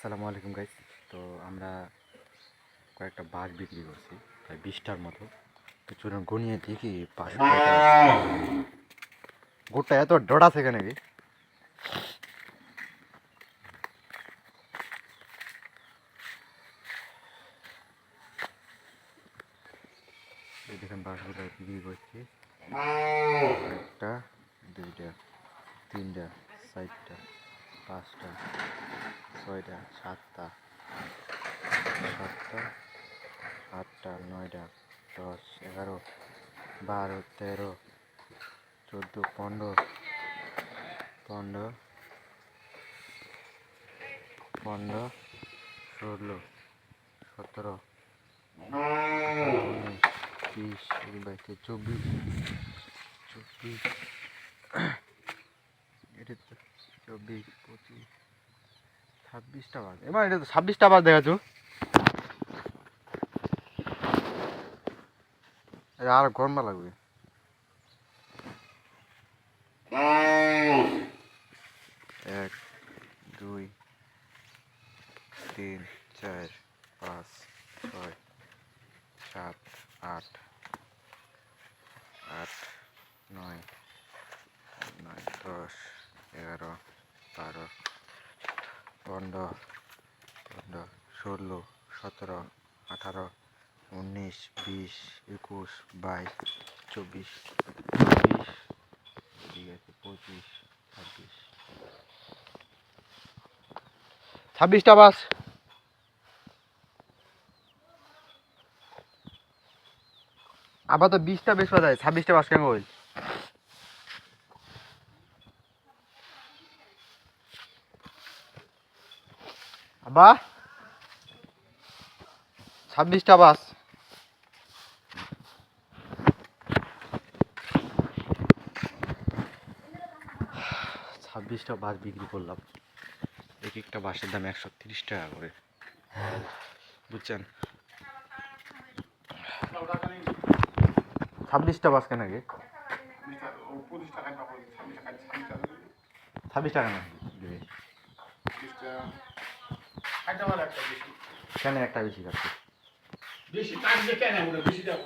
আসসালামু আলাইকুম গাইস তো আমরা কয়েকটা বাস বিক্রি করছি, প্রায় বিশটার মতো। তো চলুন গনিয়ে দেখি বাস কয়টা গোটা এত ডট আছে এখানে কি? দেখেন বাসগুলো বিক্রি করছি। একটা, দুইটা, তিনটা, চারটা। পাঁচটা, ছয়টা, সাতটা সাতটা, আটটা, নয়টা, দশ, এগারো, বারো, তেরো, চোদ্দ, পনেরো পনেরো পনেরো, ষোলো, সতেরো, উনিশ, বিশ বাইশ চব্বিশ চব্বিশ এটা তো চব্বিশ পঁচিশ, ছাব্বিশটা বাজ। এবার এটা তো ছাব্বিশটা বাজ দেখাচ্ছ। আর গরমা লাগবে? এক, দুই, তিন, চার, পাঁচ, ছয়, সাত, আট আট, নয় নয়, দশ, এগারো বারো পনেরো পনেরো, ষোলো, সতেরো, আঠারো, উনিশ, বিশ, একুশ, বাইশ, চব্বিশ চব্বিশ ঠিক আছে, পঁচিশ, ছাব্বিশ। ছাব্বিশটা বাস। আবার তো বিশটা বেশ যায় ছাব্বিশটা বাস কেন আবা ছাব্বিশটা বাস। ছাব্বিশটা বাস বিক্রি করলাম। এক একটা বাসের দাম একশো তিরিশ টাকা করে। বুঝছেন? ছাব্বিশটা বাস কেন আগে? ছাব্বিশ টাকা না। দিবে। কেন একটা বেশি। কাটছে। বেশি কাটবে কেন বেশি টাকা